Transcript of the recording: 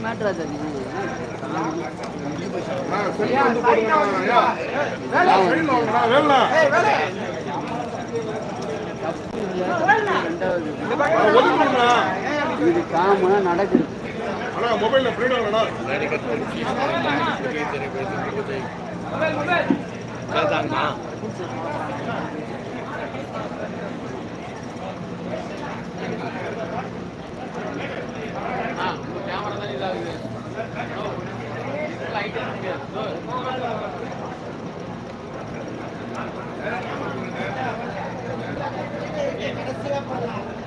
மேட்ராஜ் அது ரெண்டாவது இது காமனாக நடக்குது ஆனால் மொபைலில் பிரிண்ட் ஆகணும் கேமரா தான் இதாகுது லைட் இருக்கு Gracias.